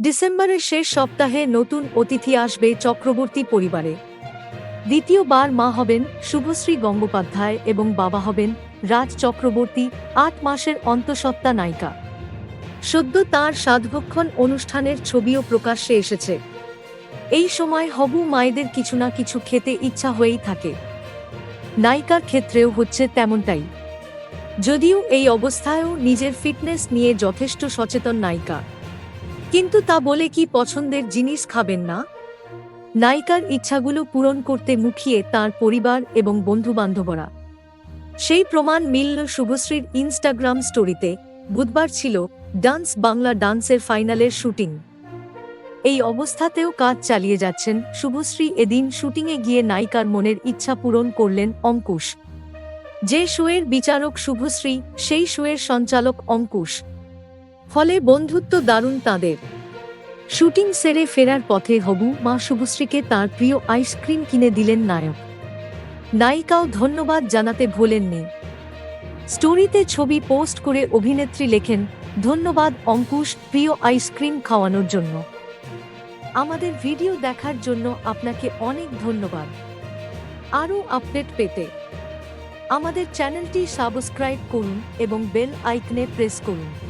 ডিসেম্বরের শেষ সপ্তাহে নতুন অতিথি আসবে চক্রবর্তী পরিবারে। দ্বিতীয়বার মা হবেন শুভশ্রী গঙ্গোপাধ্যায় এবং বাবা হবেন রাজ চক্রবর্তী, আট মাসের অন্তঃসত্ত্বা নায়িকা। সদ্য তাঁর সাধভক্ষণ অনুষ্ঠানের ছবিও প্রকাশ্যে এসেছে। এই সময় হবু মায়েদের কিছু না কিছু খেতে ইচ্ছা হয়েই থাকে। নায়িকার ক্ষেত্রেও হচ্ছে তেমনটাই। যদিও এই অবস্থায়ও নিজের ফিটনেস নিয়ে যথেষ্ট সচেতন নায়িকা। কিন্তু তা বলে কি পছন্দের জিনিস খাবেন না? নায়িকার ইচ্ছাগুলো পূরণ করতে মুখিয়ে তার পরিবার এবং বন্ধুবান্ধবরা। সেই প্রমাণ মিলল শুভশ্রীর ইনস্টাগ্রাম স্টোরিতে। বুধবার ছিল ডান্স বাংলা ডান্সের ফাইনালের শুটিং। এই অবস্থাতেও কাজ চালিয়ে যাচ্ছেন শুভশ্রী এদিন শুটিংয়ে গিয়ে নায়িকার মনের ইচ্ছা পূরণ করলেন অঙ্কুশ। যে শোয়ের বিচারক শুভশ্রী, সেই শোয়ের সঞ্চালক অঙ্কুশ। ফলে বন্ধুত্ব দারুণ তাঁদের। শুটিং সেরে ফেরার পথে হবু মা শুভশ্রীকে তার প্রিয় আইসক্রিম কিনে দিলেন নায়ক। নায়িকাও ধন্যবাদ জানাতে ভোলেননি। স্টোরিতে ছবি পোস্ট করে অভিনেত্রী লেখেন, ধন্যবাদ অঙ্কুশ, প্রিয় আইসক্রিম খাওয়ানোর জন্য। আমাদের ভিডিও দেখার জন্য আপনাকে অনেক ধন্যবাদ। আরও আপডেট পেতে আমাদের চ্যানেলটি সাবস্ক্রাইব করুন এবং বেল আইকনে প্রেস করুন।